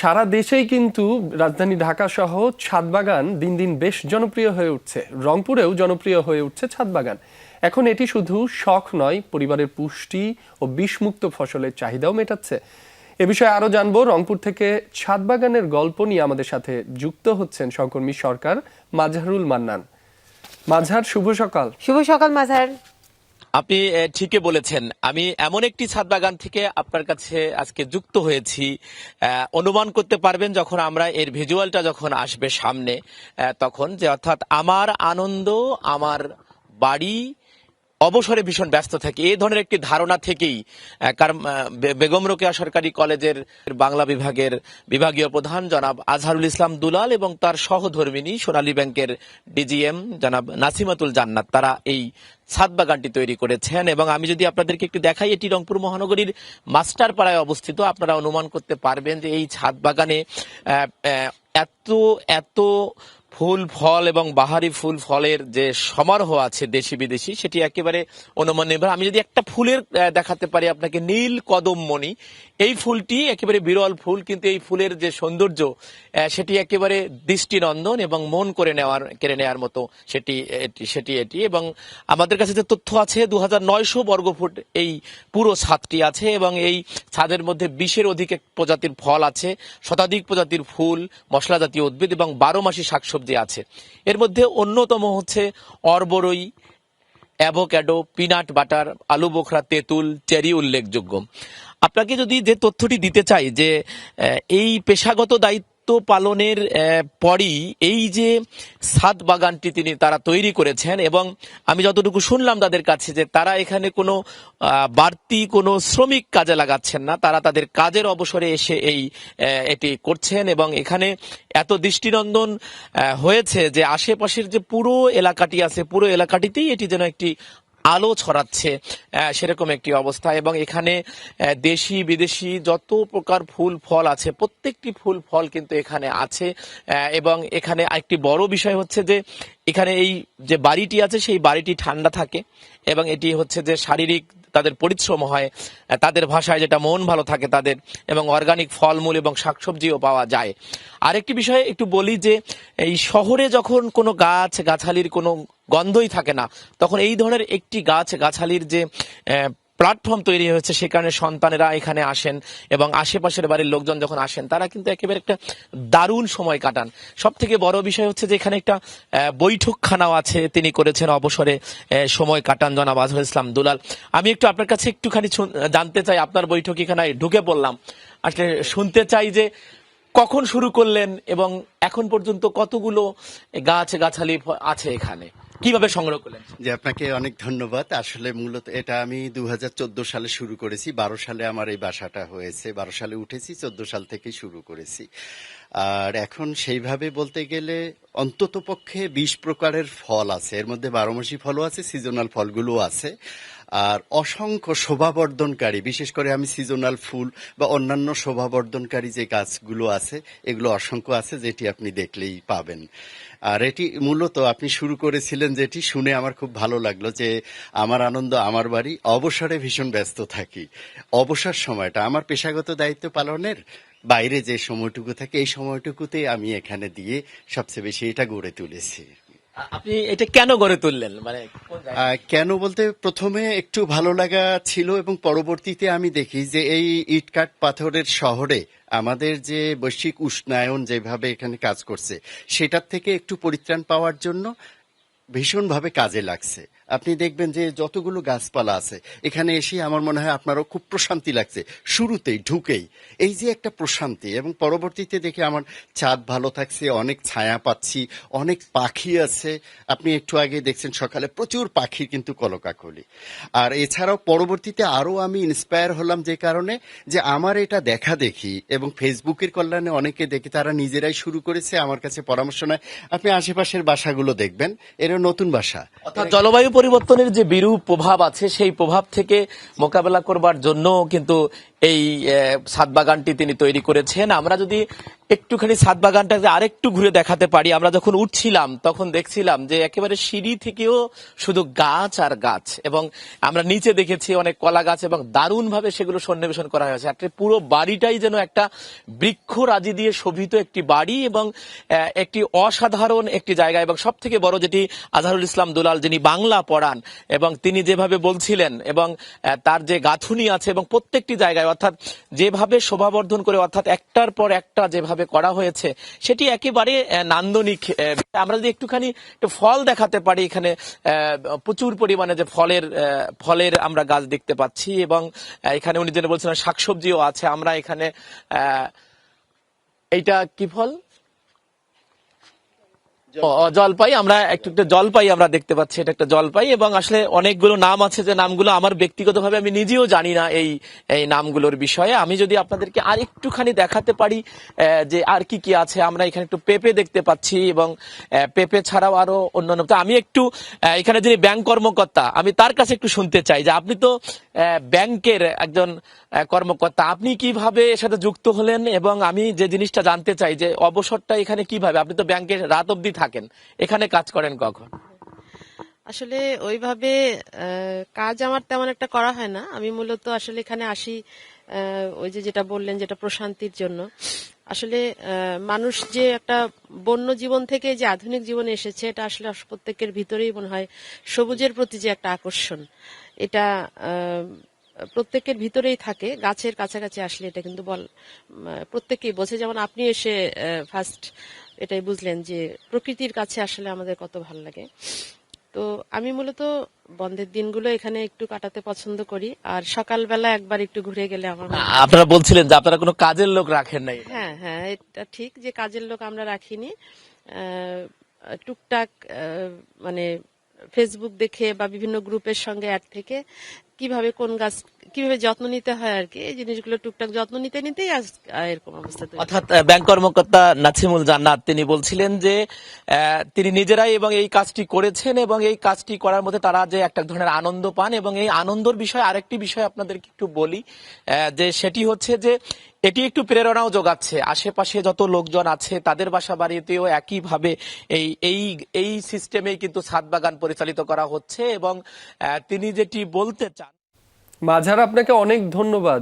সারা দেশেই কিন্তু রাজধানী ঢাকা সহ ছাদ বাগান দিন দিন বেশ জনপ্রিয় হয়ে উঠছে। রংপুরেও জনপ্রিয় হয়ে উঠছে ছাদ বাগান এখন এটি শুধু শখ নয়, পরিবারের পুষ্টি ও বিষমুক্ত ফসলের চাহিদাও মেটাচ্ছে। এ বিষয়ে আরও জানব। রংপুর থেকে ছাদ বাগানের গল্প নিয়ে আমাদের সাথে যুক্ত হচ্ছেন সহকর্মী সরকার মাঝহারুল মান্নান। মাঝহার, শুভ সকাল। শুভ সকাল মাঝার আপনি ঠিকই বলেছেন। আমি এমন একটি ছাদ বাগান থেকে আপনার কাছে আজকে যুক্ত হয়েছি অনুমান করতে পারবেন যখন আমরা এর ভিজুয়ালটা যখন আসবে সামনে তখন যে অর্থাৎ আমার আনন্দ, আমার বাড়ি অবসরে ভীষণ ব্যস্ত থাকি। এই ধরনের একটি ধারণা থেকেই কারণ বেগম রোকেয়া সরকারি কলেজের বাংলা বিভাগের বিভাগীয় প্রধান জনাব আজহারুল ইসলাম দুলাল এবং তার সহধর্মিনী সোনালী ব্যাংকের ডিজিএম জনাব নাসিমাতুল জান্নাত, তারা এই ছাদ বাগানটি তৈরি করেছেন। এবং আমি যদি আপনাদেরকে একটু দেখাই, এটি রংপুর মহানগরীর মাস্টার পাড়ায় অবস্থিত। আপনারা অনুমান করতে পারবেন যে এই ছাদ বাগানে এত এত ফুল, ফল এবং বাহারি ফুল, ফলের যে সমারোহ আছে দেশি বিদেশি, সেটি একেবারে অনুমান নির্ভর আমি যদি একটা ফুলের দেখাতে পারি আপনাকে, নীল কদমমণি এই ফুলটি একেবারে বিরল ফুল, কিন্তু এই ফুলের যে সৌন্দর্য সেটি একেবারে দৃষ্টিনন্দন এবং মন করে নেওয়ার, কেড়ে নেওয়ার মতো সেটি, এটি সেটি, এটি এবং আমাদের কাছে যে তথ্য আছে দু হাজার নয়শো বর্গফুট এই পুরো ছাদটি আছে এবং এই ছাদের মধ্যে বিশের অধিক প্রজাতির ফল আছে, শতাধিক প্রজাতির ফুল মশলা জাতীয় উদ্ভিদ এবং বারো মাসি শাকসবজি আছে। এর মধ্যে অন্যতম হচ্ছে অরবরই, অ্যাভোক্যাডো, পিনাট বাটার, আলু বোখরা, তেঁতুল, চেরি উল্লেখযোগ্য। আপনাকে যদি যে তথ্যটি দিতে চাই যে এই পেশাগত দায়িত্ব পালনের পরই এই যে সাদ বাগানটি তিনি তারা তৈরি করেছেন এবং আমি যতটুকু শুনলাম তাদের কাছে যে তারা এখানে কোনো বাড়তি কোনো শ্রমিক কাজে লাগাচ্ছেন না, তারা তাদের কাজের অবসরে এসে এই এটি করছেন এবং এখানে এত দৃষ্টিনন্দন হয়েছে যে আশেপাশের যে পুরো এলাকাটি আছে, পুরো এলাকাটিতেই এটি যেন একটি আলো ছড়াচ্ছে সেরকম একটি অবস্থা। এবং এখানে দেশি, বিদেশি যত প্রকার ফুল, ফল আছে, প্রত্যেকটি ফুল, ফল কিন্তু এখানে আছে। এবং এখানে একটি বড় বিষয় হচ্ছে যে, এখানে এই যে বাড়িটি আছে, সেই বাড়িটি ঠান্ডা থাকে। এবং এটি হচ্ছে যে শারীরিক তাদের পরিশ্রম হয়, তাদের ভাষায় যেটা মন ভালো থাকে তাদের, এবং অর্গানিক ফলমূল এবং শাকসবজিও পাওয়া যায়। আরেকটি বিষয়ে একটু বলি যে, এই শহরে যখন কোনো গাছ, গাছালির কোনো গন্ধই থাকে না, তখন এই ধরনের একটি গাছ, গাছালির যে প্ল্যাটফর্ম তৈরি হয়েছে, সে কারণে সন্তানেরা এখানে আসেন এবং আশেপাশের বাড়ির লোকজন যখন আসেন, তারা কিন্তু একেবারে একটা দারুণ সময় কাটান। সব থেকে বড় বিষয় হচ্ছে যে এখানে একটা বৈঠকখানাও আছে তিনি করেছেন অবসরে সময় কাটান জনাব আজহার ইসলাম দুলাল। আমি একটু আপনার কাছে একটুখানি জানতে চাই, আপনার বৈঠকখানায় ঢুকে পড়লাম। আসলে শুনতে চাই যে কখন শুরু করলেন এবং এখন পর্যন্ত কতগুলো গাছ গাছালি আছে এখানে? কীভাবে সংগ্রহ করলেন? যে আপনাকে অনেক ধন্যবাদ। আসলে মূলত এটা আমি দু হাজার চোদ্দ সালে শুরু করেছি। বারো সালে আমার এই বাসাটা হয়েছে। বারো সালে উঠেছি, চোদ্দ সাল থেকে শুরু করেছি। আর এখন সেইভাবে বলতে গেলে অন্তত পক্ষে বিশ প্রকারের ফল আছে। এর মধ্যে বারো মাসি ফলও আছে, সিজনাল ফলগুলো আছে। আর অসংখ্য শোভাবর্ধনকারী, বিশেষ করে আমি সিজনাল ফুল বা অন্যান্য শোভাবর্ধনকারী যে গাছগুলো আছে, এগুলো অসংখ্য আছে যেটি আপনি দেখলেই পাবেন। আর এটি মূলত আপনি শুরু করেছিলেন যেটি শুনে আমার খুব ভালো লাগল যে আমার আনন্দ আমার বাড়ি, অবসরে ভীষণ ব্যস্ত থাকি। অবসর সময়টা আমার পেশাগত দায়িত্ব পালনের বাইরে যে সময়টুকু থাকে, এই সময়টুকুতে আমি এখানে দিয়ে সবচেয়ে বেশি এটা গড়ে তুলেছি। আপনি এটা কেন গড়ে তুললেন? মানে কোন বলতে প্রথমে একটু ভালো লাগা ছিল এবং পরবর্তীতে আমি দেখি যে এই ইটকাট পাথরের শহরে আমাদের যে বৈশ্বিক উষ্ণায়ন যেভাবে এখানে কাজ করছে, সেটার থেকে একটু পরিত্রাণ পাওয়ার জন্য ভীষণভাবে কাজে লাগছে। আপনি দেখবেন যে যতগুলো গাছপালা আছে, এখানে এসে আমার মনে হয় আপনারও খুব প্রশান্তি লাগছে। শুরুতেই, ঢুকেই। এই যে একটা প্রশান্তি এবং পরবর্তীতে দেখে আমার চাঁদ ভালো থাকছে, অনেক ছায়া পাচ্ছি, অনেক পাখি আছে। আপনি একটু আগে দেখছেন সকালে প্রচুর পাখির কিন্তু কলকাকলি। আর এছাড়াও পরবর্তীতে আরও আমি ইন্সপায়ার হলাম যে কারণে যে আমার এটা দেখা দেখি এবং ফেসবুকের কল্যাণে অনেকে দেখে তারা নিজেরাই শুরু করেছে। আমার কাছে পরামর্শ নেয়। আপনি আশেপাশের বাসাগুলো দেখবেন। এরা নতুন বাসা। অর্থাৎ জলবায়ু পরিবর্তনের যে বিরূপ প্রভাব আছে সেই প্রভাব থেকে মোকাবেলা করবার জন্য কিন্তু এই ছাদ বাগানটি তিনি তৈরি করেছেন। আমরা যদি একটুখানি ছাদ বাগানটাকে আরেকটু ঘুরে দেখাতে পারি, আমরা যখন উঠছিলাম, তখন দেখছিলাম যে একেবারে সিঁড়ি থেকেও শুধু গাছ আর গাছ এবং আমরা নিচে দেখেছি অনেক কলা গাছ এবং দারুণ ভাবে সেগুলো সন্নিবেশন করা হয়েছে। একটা পুরো বাড়িটাই যেন একটা বৃক্ষ রাজি দিয়ে শোভিত একটি বাড়ি এবং একটি অসাধারণ একটি জায়গা এবং সব থেকে বড় যেটি আজহারুল ইসলাম দুলাল যিনি বাংলা পড়ান এবং তিনি যেভাবে বলছিলেন এবং তার যে গাঁথুনি আছে এবং প্রত্যেকটি জায়গায় অর্থাৎ যেভাবে শোভাবর্ধন করে, অর্থাৎ একটার পর একটা যেভাবে করা হয়েছে, সেটি একেবারে নান্দনিক আমরা যদি একটুখানি একটু ফল দেখাতে পারি এখানে প্রচুর পরিমাণে যে ফলের ফলের আমরা গাছ দেখতে পাচ্ছি এবং এখানে উনি যেটা বলছিলেন, শাকসবজিও আছে। আমরা এখানে এইটা কি ফল? জলপাই, আমরা একটু একটু জলপাই আমরা দেখতে পাচ্ছি, এটা একটা জলপাই, এবং আসলে অনেকগুলো নাম আছে যে নামগুলো আমার ব্যক্তিগতভাবে আমি নিজেও জানি না এই এই নামগুলোর বিষয়ে। আমি যদি আপনাদেরকে আর একটুখানি দেখাতে পারি যে আর কি কি আছে, আমরা এখানে একটু পেঁপে দেখতে পাচ্ছি, এবং পেঁপে ছাড়াও আরও অন্যান্য আমি একটু এখানে যিনি ব্যাংক কর্মকর্তা, আমি তার কাছে একটু শুনতে চাই যে আপনি তো ব্যাংকের একজন কর্মকর্তা। আপনি কীভাবে এর সাথে যুক্ত হলেন এবং আমি যে জিনিসটা জানতে চাই যে অবসরটা এখানে কীভাবে? আপনি তো ব্যাংকে রাত অবধি থাকেন। এখানে কাজ করেন কখন? আসলে ওইভাবে কাজ আমার তেমন একটা করা হয় না। আমি মূলত আসলে এখানে আসি ওই যে যেটা বললেন যেটা প্রশান্তির জন্য। আসলে মানুষ যে একটা বন্য জীবন থেকে যে আধুনিক জীবনে এসেছে, এটা আসলে প্রত্যেকের ভিতরেই মনে হয় সবুজের প্রতি যে একটা আকর্ষণ, এটা প্রত্যেকের ভিতরেই থাকে। গাছের কাছাকাছি আসলে এটা কিন্তু বল প্রত্যেকেই বোঝে। যেমন আপনি এসে ফার্স্ট এটাই বুঝলেন যে প্রকৃতির কাছে আসলে আমাদের কত ভালো লাগে। তো আমি মূলত বন্ধের দিনগুলো এখানে একটু কাটাতে পছন্দ করি আর সকালবেলা একবার একটু ঘুরে গেলে আমার আপনারা বলছিলেন যে আপনারা কোনো কাজের লোক রাখেন নাই। হ্যাঁ হ্যাঁ এটা ঠিক যে কাজের লোক আমরা রাখিনি। টুকটাক মানে ফেসবুক দেখে বা বিভিন্ন গ্রুপের সঙ্গে অ্যাড থেকে কীভাবে কোন গাছ, কীভাবে যত্ন নিতে হয় আর কি? এই জিনিসগুলো টুকটাক যত্ন নিতে নিতেই এরকম অবস্থা অর্থাৎ ব্যাংক কর্মকর্তা নাছিমুল জান্নাত, তিনি বলছিলেন যে তিনি নিজেরাই এবং এই কাজটি করেছেন এবং এই কাজটি করার মধ্যে তারা যে একটা ধরনের আনন্দ পান এবং এই আনন্দর বিষয়ে আরেকটি বিষয় আপনাদেরকে একটু বলি যে সেটি হচ্ছে যে, এটি একটু প্রেরণাও যোগাচ্ছে। আশেপাশে যত লোকজন আছে, তাদের বাসা বাড়িতেও একইভাবে এই এই এই সিস্টেমেই কিন্তু ছাদ বাগান পরিচালিত করা হচ্ছে এবং তিনি যেটি বলতে চান মাঝার আপনাকে অনেক ধন্যবাদ।